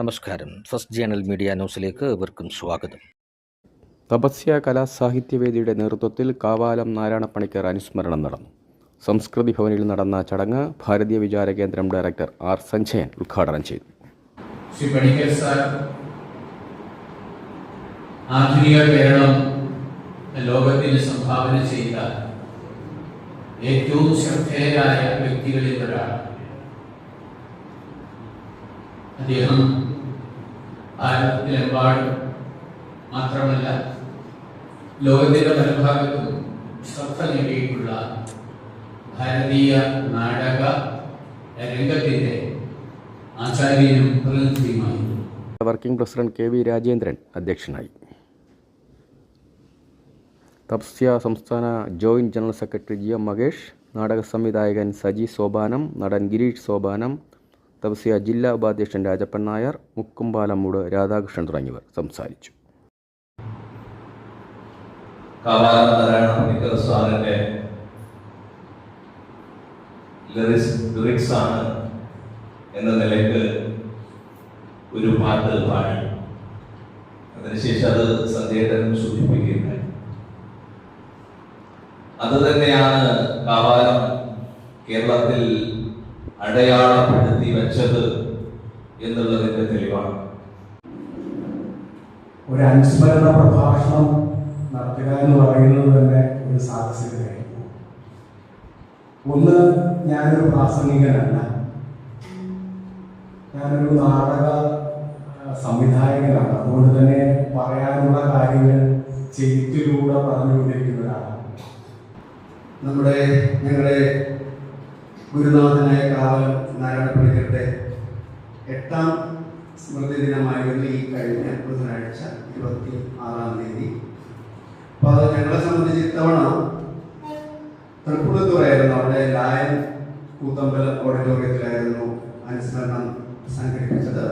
നമസ്കാരം. First journal media ന്യൂസിലേക്ക് ഏവർക്കും സ്വാഗതം. തപസ്യ കലാസാഹിത്യവേദിയുടെ നേതൃത്വത്തിൽ കാവാലം നാരായണപ്പണിക്കർ അനുസ്മരണം നടന്നു. സംസ്കൃതി ഭവനിൽ നടന്ന ചടങ്ങ് ഭാരതീയ വിചാര കേന്ദ്രം ഡയറക്ടർ ആർ സഞ്ജയൻ ഉദ്ഘാടനം ചെയ്തു. ശ്രീ പണിക്കർ സാർ ആധുനിക കേരളം ലോകത്തിന് സംഭാവന ചെയ്ത ഏറ്റവും ശ്രദ്ധേയരായ വ്യക്തികളിൽ ഒരാൾ അദ്ദേഹം. ഭാരതത്തിലെമ്പാടും മാത്രമല്ല ലോകത്തിന്റെ പല ഭാഗത്തും ശ്രദ്ധ നേടിയിട്ടുള്ള ഭാരതീയ നാടക രംഗത്തിന്റെ ആചാര്യനും പ്രതിനിധിയുമായി working president K V Rajendran അധ്യക്ഷനായി. തപസ്യ സംസ്ഥാന joint general secretary G M Mahesh നാടക സംവിധായകൻ സജി സോപാനം നടൻ ഗിരീഷ് സോപാനം തപസ്യ ജില്ലാ ഉപാധ്യക്ഷൻ രാജപ്പൻ നായർ മുക്കുംപാലമ്മൂട് രാധാകൃഷ്ണൻ തുടങ്ങിയവർ സംസാരിച്ചു. ആണ് എന്ന നിലയ്ക്ക് ഒരു പാട്ട് പാടി. അതിനുശേഷം അത് സന്ധ്യേട്ടനും സൂചിപ്പിക്കുന്നത് അത് തന്നെയാണ് കാവാലം കേരളത്തിൽ അടയാളപ്പെടുത്തി വെച്ചത് എന്നുള്ളതിന്റെ തെളിവാണ്. ഒരു അനുസ്മരണ പ്രഭാഷണം നടത്തുക എന്ന് പറയുന്നത് തന്നെ ഒരു സാഹസികതയായിരുന്നു ഒന്ന് ഞാനൊരു പ്രാസംഗികനല്ല. ഞാനൊരു നാടക സംവിധായകനാണ്. അതുകൊണ്ട് തന്നെ പറയാനുള്ള കാര്യങ്ങൾ ചെയ്തിലൂടെ പറഞ്ഞുകൊണ്ടിരിക്കുന്ന നമ്മുടെ ഞങ്ങളുടെ ഗുരുനാഥനായ കാവലം നാരായണ പണിക്കരുടെ എട്ടാം സ്മൃതി ദിനമായിരുന്നു ഈ കഴിഞ്ഞ ബുധനാഴ്ച ഇരുപത്തി ആറാം തീയതി. അപ്പോൾ അത് ഞങ്ങളെ സംബന്ധിച്ച് ഇത്തവണ തൃപ്പൂണിത്തുറയായിരുന്നു. അവിടെ ലായൻ കൂത്തമ്പലം ഓഡിറ്റോറിയത്തിലായിരുന്നു അനുസ്മരണം സംഘടിപ്പിച്ചത്.